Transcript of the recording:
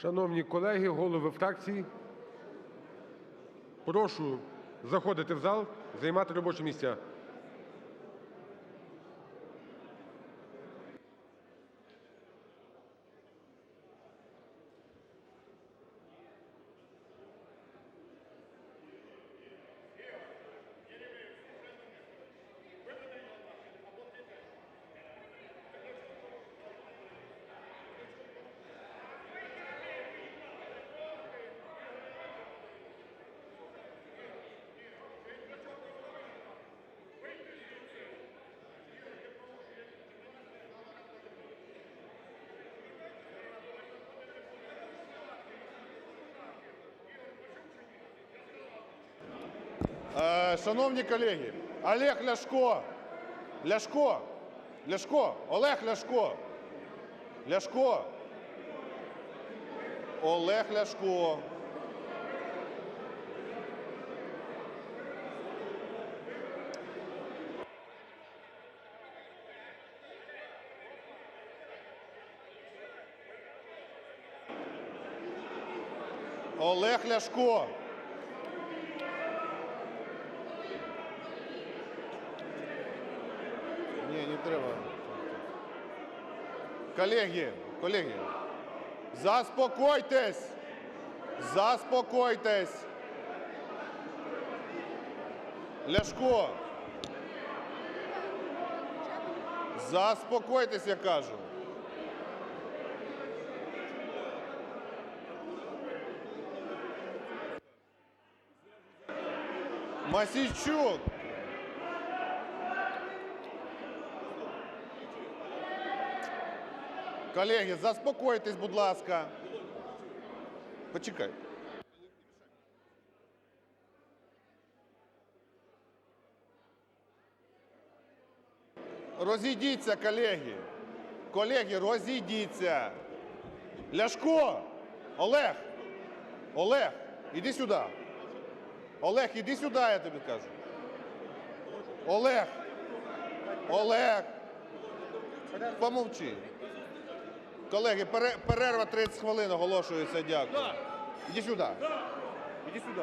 Шановні колеги, голови фракцій, прошу заходити в зал, займати робочі місця. Шановні колеги, Олег Ляшко. Ляшко. Ляшко. Олег Ляшко. Ляшко. Олег Ляшко. Олег Ляшко. Ні, не треба. Колеги, колеги, заспокойтесь. Заспокойтесь. Ляшко. Заспокойтесь, я кажу. Масійчук. Колеги, заспокойтесь, будь ласка. Почекай. Розійдіться, колеги. Колеги, розійдіться. Ляшко! Олег! Олег, іди сюди. Олег, іди сюди, я тобі кажу. Олег! Олег! Помовчи. Колеги, пере- перерва 30 хвилин оголошується. Дякую. Іди сюди. Іди сюди.